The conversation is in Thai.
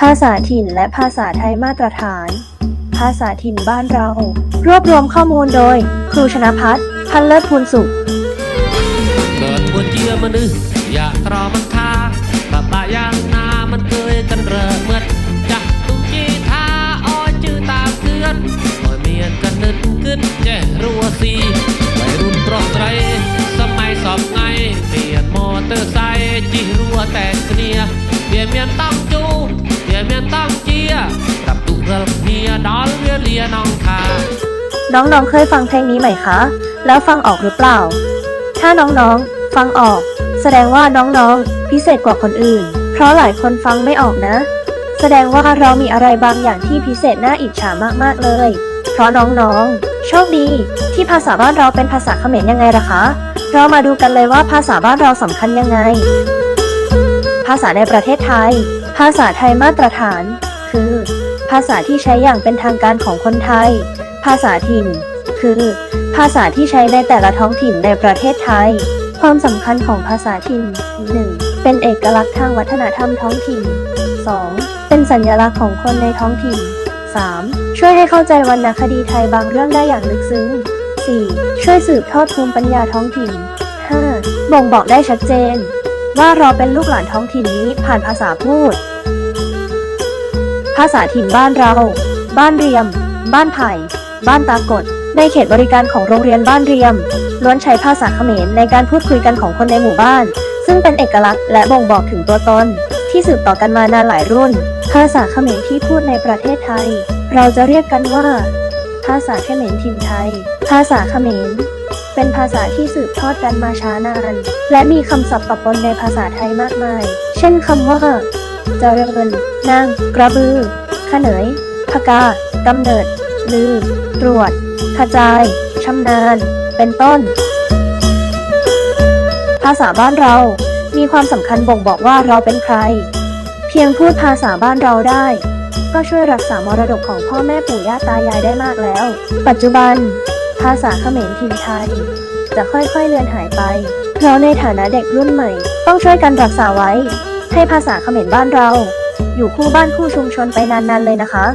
ภาษาถิ่นและภาษาไทยมาตรฐาน ภาษาถิ่นบ้านเรา รวบรวมข้อมูลโดย ครูชนะพัฒน์พันเลิศพูนสุขเกิดบนเยื่อมันุษย์อยากรอมันทาแบบบาย่างนามันเคยกันเรอเมื่อจะตุกจีทาอ้อยจื้อตามเกือนโอยเมียนกันนึกขึ้นเจรัวซีวัยรุ่นปรอกไตรสมัยสอบไงเปลี่ยนมอเตอร์ไซค์จีรัวแต่เนียเปลี่ยนเมียนต้อง ดอลเวียเลียน้องทาน้องๆเคยฟังเพลงนี้ไหมคะ แล้วฟังออกหรือเปล่า ถ้าน้องๆฟังออก แสดงว่าน้องๆพิเศษกว่าคนอื่น เพราะหลายคนฟังไม่ออกนะ แสดงว่าเรามีอะไรบางอย่างที่พิเศษน่าอิจฉามากๆเลย เพราะน้องๆ โชคดี ที่ภาษาบ้านเราเป็นภาษาเขมรยังไงล่ะคะ เรามาดูกันเลยว่าภาษาบ้านเราสำคัญยังไง ภาษาในประเทศไทย ภาษาไทยมาตรฐาน คือ ภาษาที่ใช้อย่างเป็นทางการของคนไทย ภาษาถิ่น คือ ภาษาที่ใช้ในแต่ละท้องถิ่นในประเทศไทย ความสำคัญของภาษาถิ่น 1. เป็นเอกลักษณ์ทางวัฒนธรรมท้องถิ่น 2. เป็นสัญลักษณ์ของคนในท้องถิ่น 3. ช่วยให้เข้าใจวรรณคดีไทยบางเรื่องได้อย่างลึกซึ้ง 4. ช่วยสืบทอดภูมิปัญญาท้องถิ่น 5. บ่งบอกได้ชัดเจน ว่าเราเป็นลูกหลานท้องถิ่นนี้ผ่านภาษาพูด ภาษาถิ่นบ้านเรา บ้านเรียม บ้านไผ่ บ้านตากด ในเขตบริการของโรงเรียนบ้านเรียม ล้วนใช้ภาษาเขมรในการพูดคุยกันของคนในหมู่บ้าน ซึ่งเป็นเอกลักษณ์และบ่งบอกถึงตัวตนที่สืบต่อกันมานานหลายรุ่น ภาษาเขมรที่พูดในประเทศไทย เราจะเรียกกันว่า ภาษาเขมรถิ่นไทย ภาษาเขมรเป็นภาษาที่สืบทอดกันมาช้านาน และมีคำศัพท์ปะปนในภาษาไทยมากมาย เช่นคำว่า เจริญนาง กระบือ ขเนยพกากำเนิด ลือ ตรวจ ขจายชำนาญ เป็นต้น ภาษาบ้านเรา มีความสำคัญบ่งบอกว่าเราเป็นใคร เพียงพูดภาษาบ้านเราได้ ก็ช่วยรักษามรดกของพ่อแม่ปู่ย่าตายายได้มากแล้ว ปัจจุบัน ภาษาเขมรถิ่นไทย จะค่อยๆเลือนหายไป เพราะในฐานะเด็กรุ่นใหม่ ต้องช่วยกันรักษาไว้ ให้ภาษาเขมรบ้านเรา อยู่คู่บ้านคู่ชุมชนไปนานๆเลยนะคะ